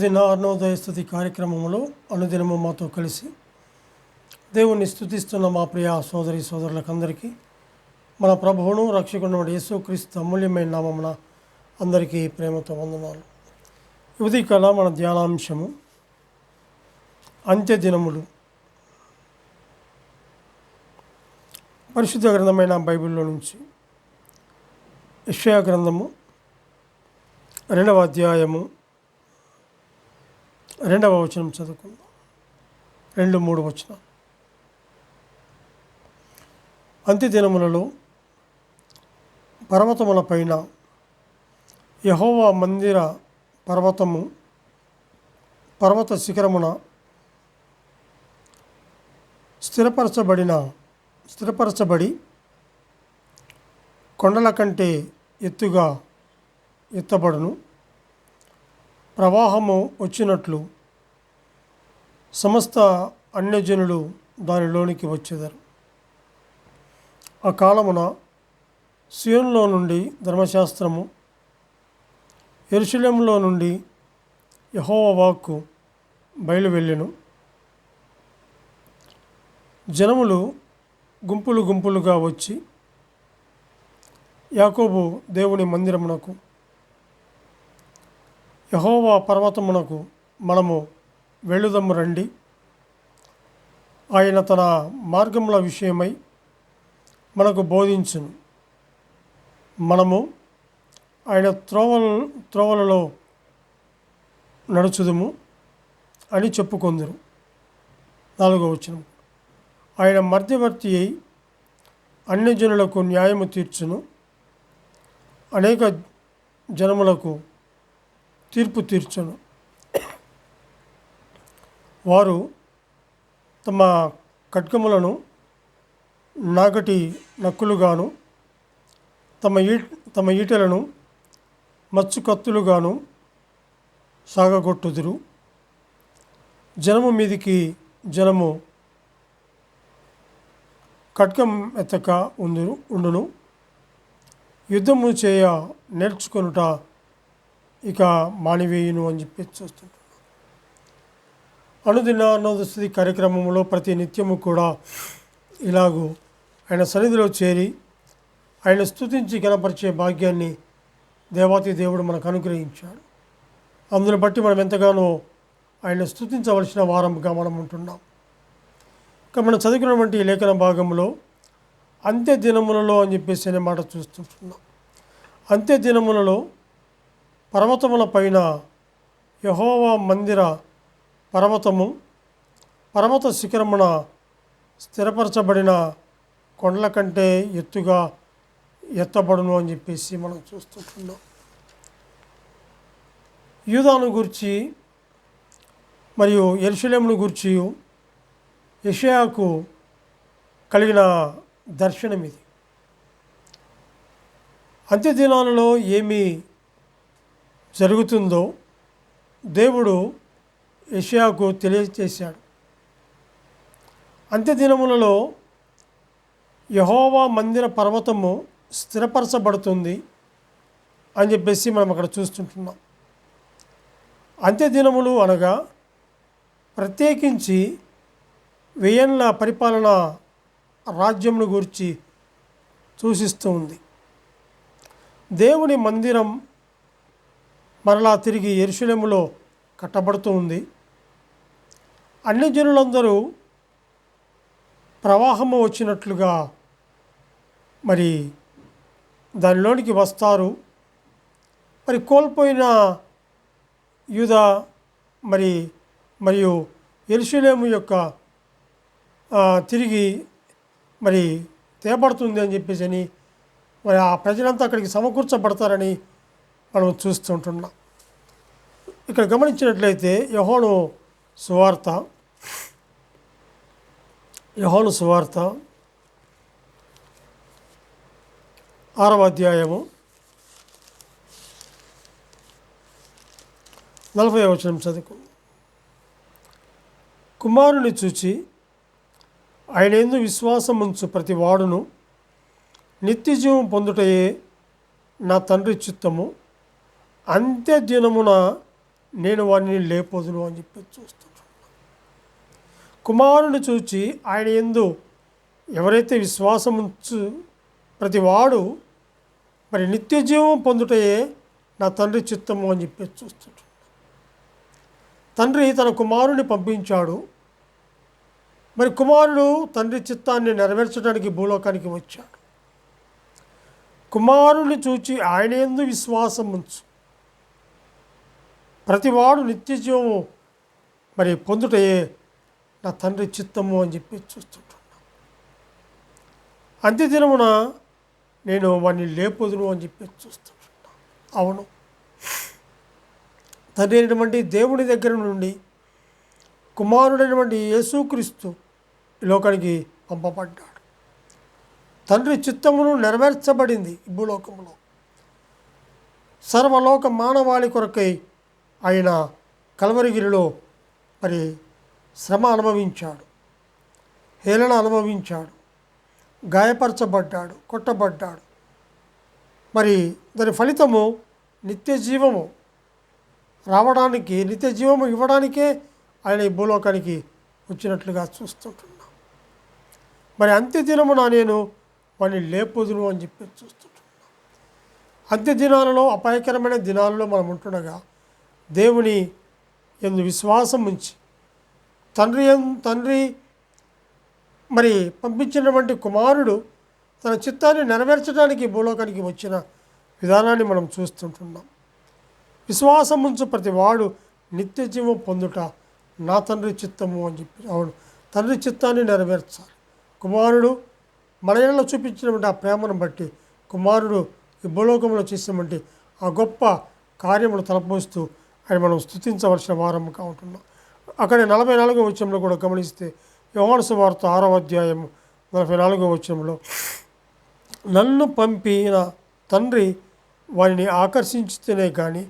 జయస్థుతి కార్యక్రమంలో అనుదినము మాతో కలిసి దేవుణ్ణి స్థుతిస్తున్న మా ప్రియ సోదరి సోదరులకందరికీ మన ప్రభువును రక్షకుడు యేసుక్రీస్తు అమూల్యమైన నామమున అందరికీ ప్రేమతో వందనాలు. ఉదయ కళ మన ధ్యానాంశము. అంత్యదినములు పరిశుద్ధ గ్రంథమైన బైబిల్లో నుంచి యక్షయ గ్రంథము రెండవ అధ్యాయము రెండవ వచనం చదువుకుందాం. రెండు మూడు వచనం అంత్య దినములలో పర్వతముల పైన యహోవా మందిర పర్వతము పర్వత శిఖరమున స్థిరపరచబడిన స్థిరపరచబడి కొండల కంటే ఎత్తుగా ఎత్తబడును. ప్రవాహము వచ్చినట్లు సమస్త అన్యజనులు దానిలోనికి వచ్చేదారు. ఆ కాలమున సియోన్లో నుండి ధర్మశాస్త్రము ఎరుశలేంలో నుండి యహోవాకు వాక్కు బయలు జనములు గుంపులు గుంపులుగా వచ్చి యాకోబు దేవుని మందిరమునకు యహోవా పర్వతమునకు మనము వెళ్ళుదము రండి. ఆయన తన మార్గముల విషయమై మనకు బోధించును. మనము ఆయన త్రోవల త్రోవలలో నడుచుదుము అని చెప్పుకొందురు. నాలుగో వచనం. ఆయన మధ్యవర్తి అయి అన్యజనులకు న్యాయము తీర్చును. అనేక జనములకు తీర్పు తీర్చును. వారు తమ ఖడ్గములను నాగటి నక్కులుగాను తమ ఈ తమ ఈటలను మచ్చు కత్తులుగాను సాగగొట్టుదురు. జనము మీదికి జనము కట్కం ఎత్తక ఉందును ఉండును. యుద్ధము చేయ నేర్చుకొనుట ఇక మానివేయును అని చెప్పి చూస్తుంటాం అనుదిన నవదస్థితి కార్యక్రమంలో ప్రతి నిత్యము కూడా ఇలాగూ ఆయన సన్నిధిలో చేరి ఆయన స్తుతించి కనపరిచే భాగ్యాన్ని దేవాతి దేవుడు మనకు అనుగ్రహించాడు. అందును బట్టి మనం ఎంతగానో ఆయన స్థుతించవలసిన వారంగా మనం ఉంటున్నాం. ఇక మనం చదువుకున్నటువంటి లేఖన భాగంలో అంత్య దినములలో అని చెప్పేసి అనే మాట చూస్తుంటున్నాం. అంత్య దినములలో పర్వతముల పైన యహోవా మందిర పర్వతము పర్వత శిఖరమున స్థిరపరచబడిన కొండల కంటే ఎత్తుగా ఎత్తబడును అని చెప్పేసి మనం చూస్తుంటున్నాం. యూదాను గురించి మరియు ఎరుషలేమును గురించి యషయాకు కలిగిన దర్శనం ఇది అంత్యదినాలలో ఏమి జరుగుతుందో దేవుడు యషయాకు తెలియజేశాడు. అంత్యదినములలో యహోవా మందిర పర్వతము స్థిరపరచబడుతుంది అని చెప్పేసి మనం అక్కడ చూస్తుంటున్నాం. అంత్యదినములు అనగా ప్రత్యేకించి వేయన్ల పరిపాలన రాజ్యమును గురించి సూచిస్తూ ఉంది. దేవుని మందిరం మరలా తిరిగి ఎరుశులెములో కట్టబడుతూ ఉంది. అన్ని జనులందరూ ప్రవాహము వచ్చినట్లుగా మరి దానిలోనికి వస్తారు. మరి కోల్పోయిన యూద మరి మరియు ఎరుషులేము యొక్క తిరిగి మరి తేపడుతుంది అని చెప్పేసి అని మరి ఆ ప్రజలంతా అక్కడికి సమకూర్చబడతారని మనం చూస్తుంటున్నాం ఇక్కడ గమనించినట్లయితే యహోను సువార్త యహోను సువార్త ఆరవ అధ్యాయము నలభై వచనం చదువుకు కుమారుని చూచి ఆయన ఎందు విశ్వాసముంచు ప్రతి వాడును నిత్యజీవం పొందుటయే నా తండ్రి చిత్తము. అంత్య దినమున నేను వారిని లేపోదును అని చెప్పి చూస్తున్నాను. కుమారుని చూచి ఆయన ఎందు ఎవరైతే విశ్వాసం ఉంచు ప్రతివాడు మరి నిత్య జీవం పొందుటయే నా తండ్రి చిత్తము అని చెప్పి చూస్తుంటాడు తండ్రి తన కుమారుని పంపించాడు. మరి కుమారుడు తండ్రి చిత్తాన్ని నెరవేర్చడానికి భూలోకానికి వచ్చాడు. కుమారుని చూచి ఆయన ఎందు విశ్వాసం ఉంచు. ప్రతివాడు నిత్య జీవము మరి పొందుటయే నా తండ్రి చిత్తము అని చెప్పి చూస్తుంటున్నా. అంత్యదినమున నేను వాడిని లేపొదును అని చెప్పి చూస్తుంటున్నా. అవును. తండ్రి అయినటువంటి దేవుని దగ్గర నుండి కుమారుడైనటువంటి యేసుక్రీస్తు లోకానికి పంపబడ్డాడు. తండ్రి చిత్తమును నెరవేర్చబడింది భూలోకంలో సర్వలోక మానవాళి కొరకై ఆయన కలవరిగిరిలో మరి శ్రమ అనుభవించాడు. హేళన అనుభవించాడు. గాయపరచబడ్డాడు కొట్టబడ్డాడు. మరి దాని ఫలితము నిత్య జీవము. రావడానికి నిత్య జీవము ఇవ్వడానికే ఆయన ఈ భూలోకానికి వచ్చినట్లుగా చూస్తుంటున్నాం. మరి అంత్యదినమున నేను వాడిని లేపుదును అని చెప్పి చూస్తుంటున్నాం. అంత్య దినాలలో అపాయకరమైన దినాలలో మనం ఉంటుండగా దేవుని ఎందు విశ్వాసం ఉంచి తండ్రి తండ్రి మరి పంపించినటువంటి కుమారుడు తన చిత్తాన్ని నెరవేర్చడానికి భూలోకానికి వచ్చిన విధానాన్ని మనం చూస్తుంటున్నాం. విశ్వాసం ఉంచు ప్రతి వాడు నిత్య జీవం పొందుట నా తండ్రి చిత్తము అని చెప్పి అవును తండ్రి చిత్తాన్ని నెరవేర్చాలి. కుమారుడు మన ఇళ్ళలో చూపించినటువంటి ఆ ప్రేమను బట్టి కుమారుడు ఈ భూలోకంలో చేసినటువంటి ఆ గొప్ప కార్యములు తలపోస్తూ అని మనం స్థుతించవలసిన వారముగా ఉంటున్నాం అక్కడ నలభై నాలుగో వచ్చంలో కూడా గమనిస్తే యోహాను వార్త ఆరో అధ్యాయం నలభై నాలుగో వచ్చంలో నన్ను పంపిన తండ్రి వారిని ఆకర్షించితేనే కానీ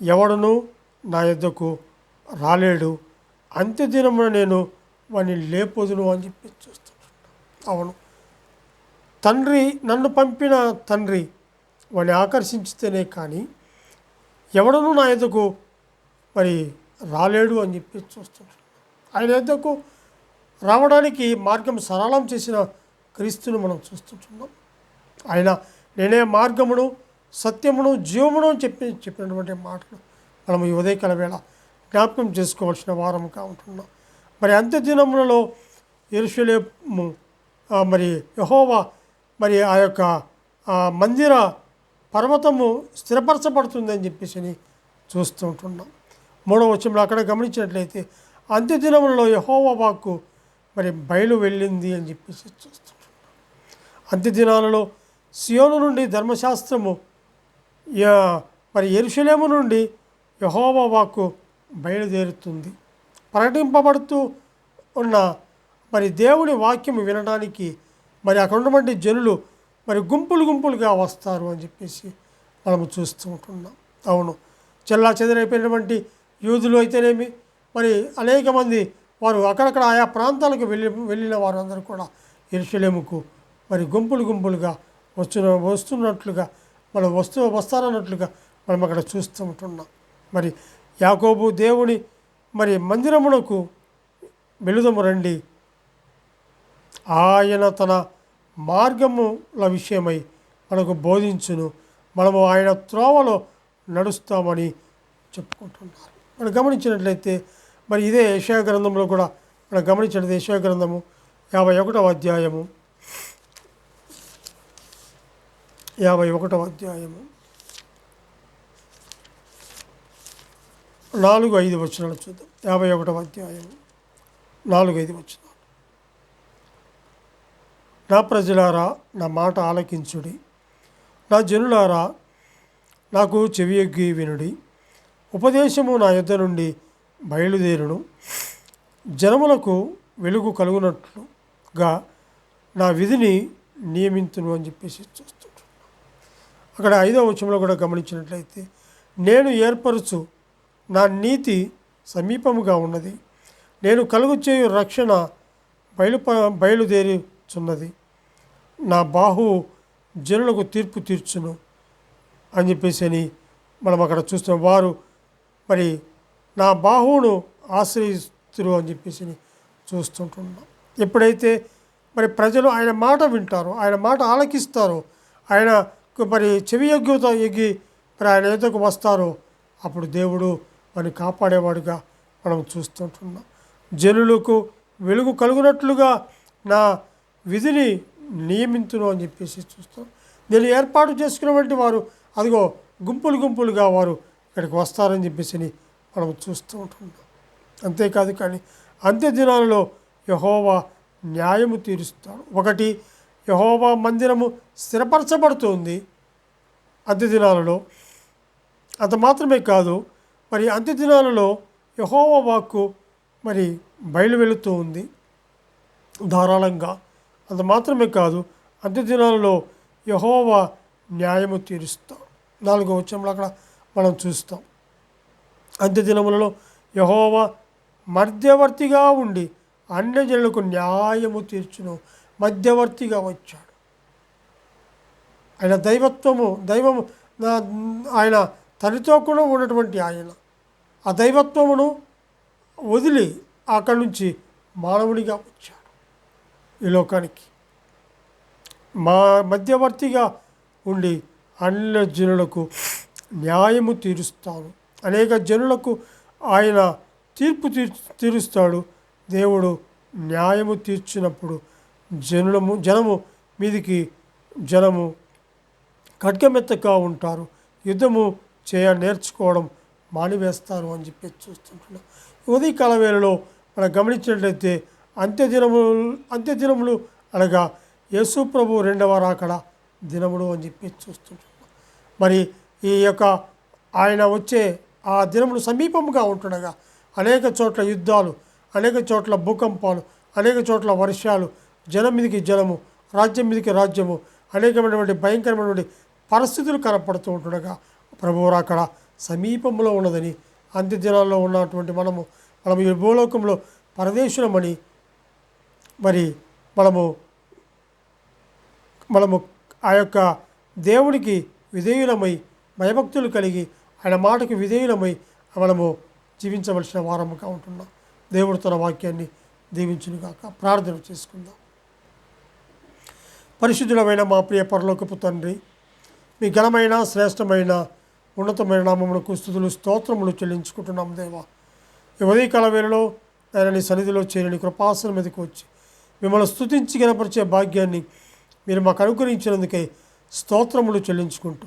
ఎవడను నా యొద్దకు రాలేడు. అంత్యదినమున నేను వాడిని లేపొదును అని చెప్పి చూస్తున్నాను అవును. తండ్రి నన్ను పంపిన తండ్రి వాడిని ఆకర్షించితేనే కానీ ఎవడను నా ఎదుకు మరి రాలేడు అని చెప్పి చూస్తున్నాడు ఆయన యొద్దకు రావడానికి మార్గం సరళం చేసిన క్రీస్తును మనం చూస్తుంటున్నాం. ఆయన నేనే మార్గమును సత్యమును జీవమును అని చెప్పి చెప్పినటువంటి మాటలు మనం ఈ ఉదయకాల వేళ జ్ఞాపకం చేసుకోవాల్సిన వారముగా ఉంటున్నాం. మరి అంత్య దినములలో ఆ, మరి యహోవా మరి ఆ యొక్క మందిర పర్వతము స్థిరపరచబడుతుందని చెప్పేసి అని చూస్తూ ఉంటున్నాం. మూడవ వచ్చంలో అక్కడ గమనించినట్లయితే అంత్యదినములలో యహోవా వాక్కు మరి బయలు వెళ్ళింది అని చెప్పేసి చూస్తుంటున్నాం అంత్యదినాలలో సియోను నుండి ధర్మశాస్త్రము మరి ఎరుషులేము నుండి యహోవా వాక్కు బయలుదేరుతుంది. ప్రకటింపబడుతూ ఉన్న మరి దేవుని వాక్యం వినడానికి మరి అక్కడ ఉన్నటువంటి జనులు మరి గుంపులు గుంపులుగా వస్తారు అని చెప్పేసి మనము చూస్తూ ఉంటున్నాం. అవును చెల్లా చెదరైపోయినటువంటి యూదులు అయితేనేమి? మరి అనేక మంది వారు అక్కడక్కడ ఆయా ప్రాంతాలకు వెళ్ళి వెళ్ళిన వారందరూ కూడా ఎరుషలేముకు మరి గుంపులు గుంపులుగా వస్తున్న వస్తున్నట్లుగా మనం వస్తూ వస్తారన్నట్లుగా మనం అక్కడ చూస్తూ ఉంటున్నాం. మరి యాకోబు దేవుని మరి మందిరమునకు వెళుదము రండి. ఆయన తన మార్గముల విషయమై మనకు బోధించును. మనము ఆయన త్రోవలో నడుస్తామని చెప్పుకుంటున్నారు. మనం గమనించినట్లయితే మరి ఇదే యశా గ్రంథంలో కూడా మనం గమనించినది యశా గ్రంథము యాభై ఒకటవ అధ్యాయము. యాభై ఒకటవ అధ్యాయము. నాలుగు ఐదు వచ్చినాలు చూద్దాం. యాభై ఒకటవ అధ్యాయము. నాలుగు ఐదు వచనాలు. నా ప్రజలారా నా మాట ఆలకించుడి. నా జనులారా నాకు చెవియొగ్గి వినుడి. ఉపదేశము నా యుద్ధ నుండి బయలుదేరును. జనములకు వెలుగు కలుగునట్లుగా నా విధిని నియమించును అని చెప్పేసి చూస్తుంటాను అక్కడ ఐదవ వచనంలో కూడా గమనించినట్లయితే నేను ఏర్పరచు నా నీతి సమీపముగా ఉన్నది. నేను కలుగు చేయు రక్షణ బయలు బయలుదేరుచున్నది. నా బాహు జనులకు తీర్పు తీర్చును అని చెప్పేసి అని మనం అక్కడ చూస్తున్నాం. వారు మరి నా బాహువును ఆశ్రయిస్తురు అని చెప్పేసి చూస్తుంటున్నాం. ఎప్పుడైతే మరి ప్రజలు ఆయన మాట వింటారో ఆయన మాట ఆలకిస్తారో ఆయన మరి చెవి యొగ్గుతో ఎగ్గి మరి ఆయన ఎదుకు వస్తారో అప్పుడు దేవుడు మరి కాపాడేవాడుగా మనం చూస్తుంటున్నాం. జనులకు వెలుగు కలుగునట్లుగా నా విధిని నియమించును అని చెప్పేసి చూస్తాం. నేను ఏర్పాటు చేసుకున్నటువంటి వారు అదిగో గుంపులు గుంపులుగా వారు ఇక్కడికి వస్తారని చెప్పేసి మనం చూస్తూ ఉంటున్నాం. అంతేకాదు కానీ అంత్య దినాలలో యహోవా న్యాయము తీరుస్తాడు. ఒకటి యహోవా మందిరము స్థిరపరచబడుతుంది అంత్య దినాలలో అంత మాత్రమే కాదు మరి అంత్య దినాలలో యహోవా వాక్కు మరి బయలు వెళుతూ ఉంది ధారాళంగా. అంత మాత్రమే కాదు అంత్య దినాలలో యహోవా న్యాయము తీరుస్తాడు. నాలుగో వచ్చంలో అక్కడ మనం చూస్తాం. అంత్య దినములలో యహోవ మధ్యవర్తిగా ఉండి అన్యజనులకు న్యాయము తీర్చును. మధ్యవర్తిగా వచ్చాడు. ఆయన దైవత్వము దైవము ఆయన తనతో కూడా ఉన్నటువంటి ఆయన. ఆ దైవత్వమును వదిలి అక్కడి నుంచి మానవుడిగా వచ్చాడు ఈ లోకానికి. మా మధ్యవర్తిగా ఉండి అన్య జనులకు న్యాయము తీరుస్తాను అనేక జనులకు ఆయన తీర్పు తీర్ తీరుస్తాడు. దేవుడు న్యాయము తీర్చినప్పుడు జనులము జనము మీదికి జనము ఖడ్గమెత్తగా ఉంటారు. యుద్ధము చేయ నేర్చుకోవడం మానివేస్తారు అని చెప్పి చూస్తుంటున్నాం. ఉదయకాల వేళలో మనం గమనించినట్లయితే అంత్యదినములు అంత్యదినములు అనగా యేసు ప్రభు రెండవ రాకడ దినములు అని చెప్పి చూస్తుంటున్నాం. మరి ఈ యొక్క ఆయన వచ్చే ఆ దినములు సమీపముగా ఉంటుండగా అనేక చోట్ల యుద్ధాలు అనేక చోట్ల భూకంపాలు అనేక చోట్ల వర్షాలు జనం మీదకి జనము రాజ్యం మీదకి రాజ్యము అనేకమైనటువంటి భయంకరమైనటువంటి పరిస్థితులు కనపడుతూ ఉంటుండగా ప్రభువు అక్కడ సమీపంలో ఉన్నదని అంత్య దినాల్లో ఉన్నటువంటి మనము మనము ఈ భూలోకంలో పరదేశులమని మరి మనము మనము ఆ యొక్క దేవునికి విధేయులమై భయభక్తులు కలిగి ఆయన మాటకు విధేయులమై మనము జీవించవలసిన వారముగా ఉంటున్నాం. దేవుడు తన వాక్యాన్ని దీవించునుగాక ప్రార్థన చేసుకుందాం. పరిశుద్ధులమైన మా ప్రియ పరలోకపు తండ్రి మీ ఘనమైన శ్రేష్టమైన ఉన్నతమైన నామమునకు స్థుతులు స్తోత్రములు చెల్లించుకుంటున్నాం దేవా. ఈ ఉదయకాల వేళలో ఆయన నీ సన్నిధిలో చేరిని కృపాసనం మీదకి వచ్చి మిమ్మల్ని స్థుతించి గనపరిచే భాగ్యాన్ని మీరు మాకు అనుగ్రహించినందుకై స్తోత్రములు చెల్లించుకుంటూ